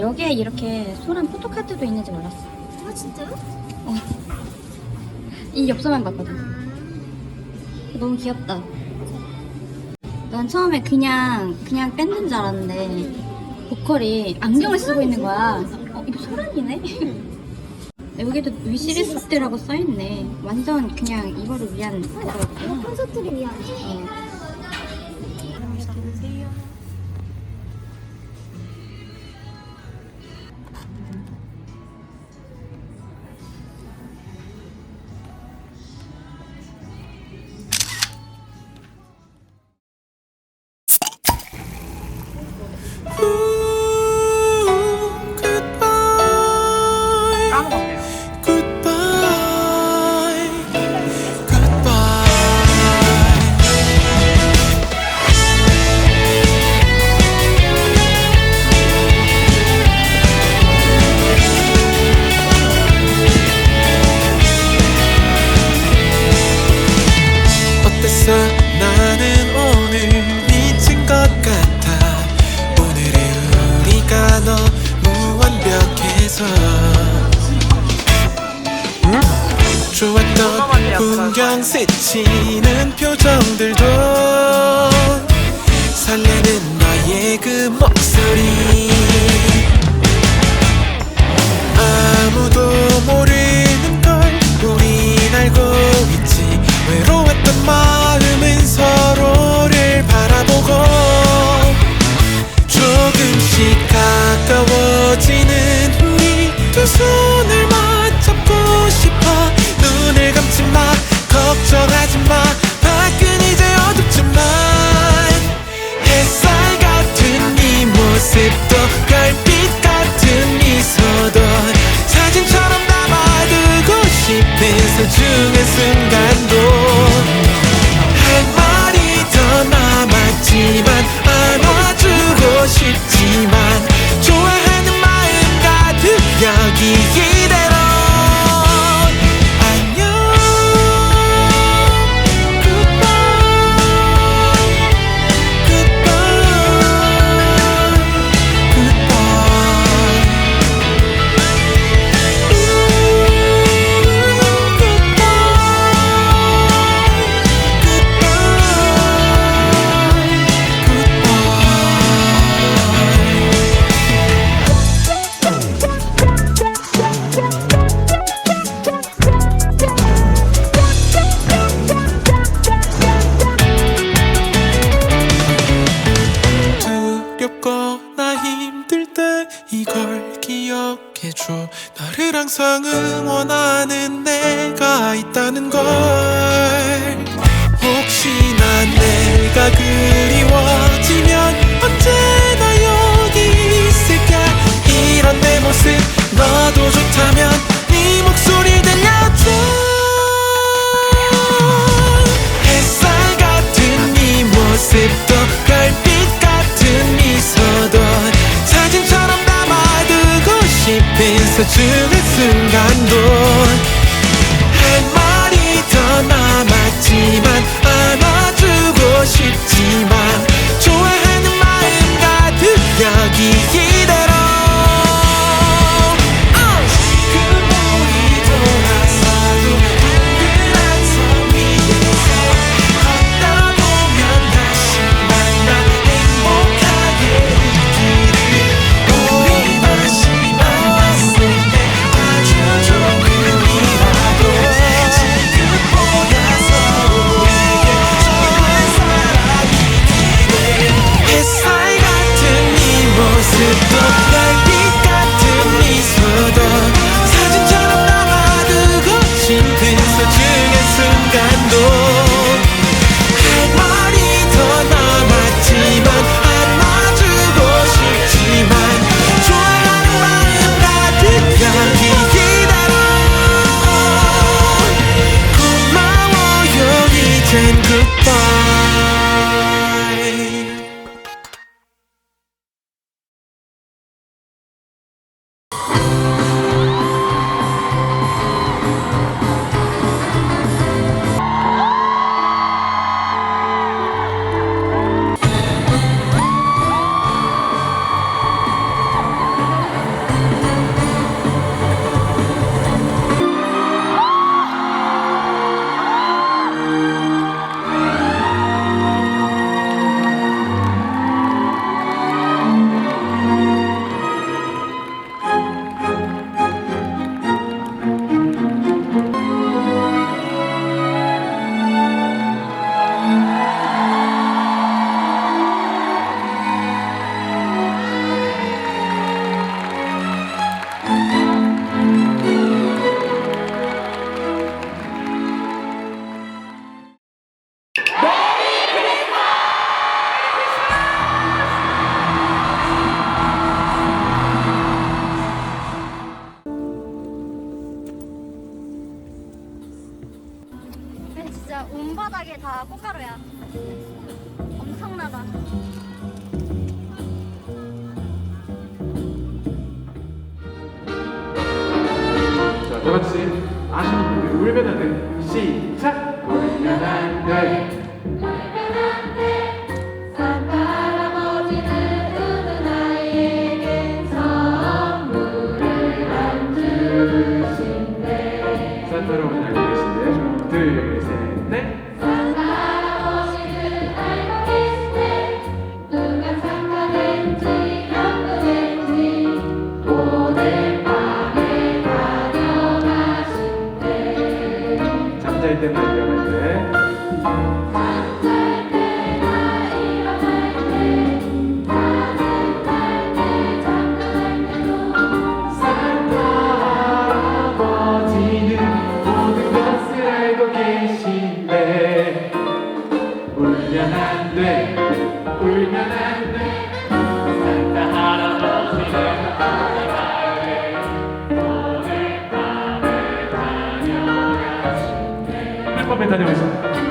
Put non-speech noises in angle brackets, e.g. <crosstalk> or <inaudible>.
여기에 이렇게 소란 포토카드도 있는지 몰랐어. 아 진짜요? 이 엽서만 봤거든. 아 너무 귀엽다. 난 처음에 그냥 그냥 밴드인 줄 알았는데 보컬이 안경을 쓰고 있는 거야. 어 이거 소란이네. <laughs> 여기도 위시리스트라고 써있네. 완전 그냥 이거를 위한 거였구나. 콘서트를 위한 어. 완벽해서. 좋았던 풍경 스치는 표정들도 항상 응원하는 내가 있다는 걸. 혹시나 내가 그리워지면 언제나 여기 있을게. 이런 내 모습 너도 좋다면 네 목소리 들려줘. 햇살 같은 네 모습도 별빛 같은 미소도 사진처럼 담아두고 싶은 소중한 순간도 바닥에 다 꽃가루야. 엄청나다. 자, 다 같이 아시는 분들 울면 안 돼. 시작! めたりました